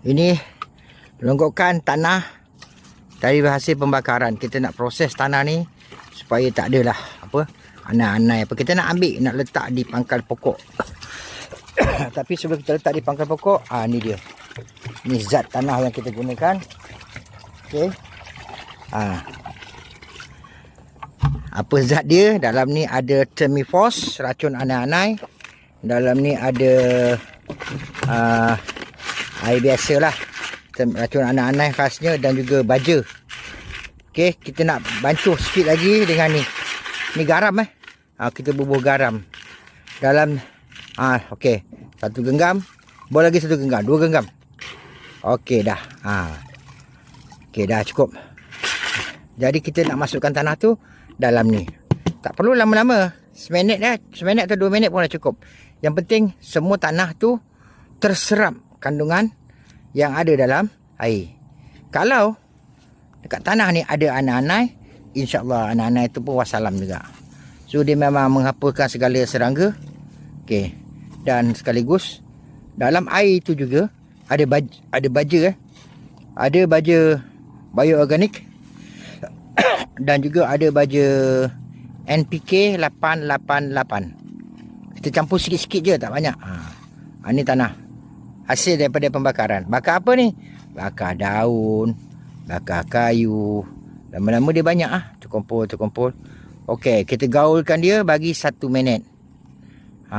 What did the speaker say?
Ini longgokan tanah dari hasil pembakaran. Kita nak proses tanah ni supaya tak adalah apa anai-anai apa. Kita nak ambil nak letak di pangkal pokok. Tapi sebelum kita letak di pangkal pokok, ah ni dia. Ni zat tanah yang kita gunakan. Okey. Ah. Apa zat dia? Dalam ni ada termifos, racun anai-anai. Dalam ni ada uh, air biasa lah. Racun anai-anai khasnya dan juga baja. Okey, kita nak bancuh sikit lagi dengan ni. Ni garam eh. Ha, kita bubuh garam. Dalam ah okey. Satu genggam. Boleh lagi satu genggam, dua genggam. Okey dah. Ha. Okey dah cukup. Jadi kita nak masukkan tanah tu dalam ni. Tak perlu lama-lama. Seminit dah. Seminit atau dua minit pun dah cukup. Yang penting semua tanah tu terserap kandungan yang ada dalam air. Kalau dekat tanah ni ada anai-anai, insya-Allah anai-anai tu pun wassalam juga. So dia memang menghapuskan segala serangga. Okey. Dan sekaligus dalam air itu juga ada baja, ada baja eh. Ada baja bioorganik dan juga ada baja NPK 888. Kita campur sikit-sikit je tak banyak. Ha. ha ni tanah. Hasil daripada pembakaran. Bakar apa ni? Bakar daun, bakar kayu. Lama-lama dia banyak ah. Terkumpul, terkumpul. Okey, kita gaulkan dia bagi satu minit.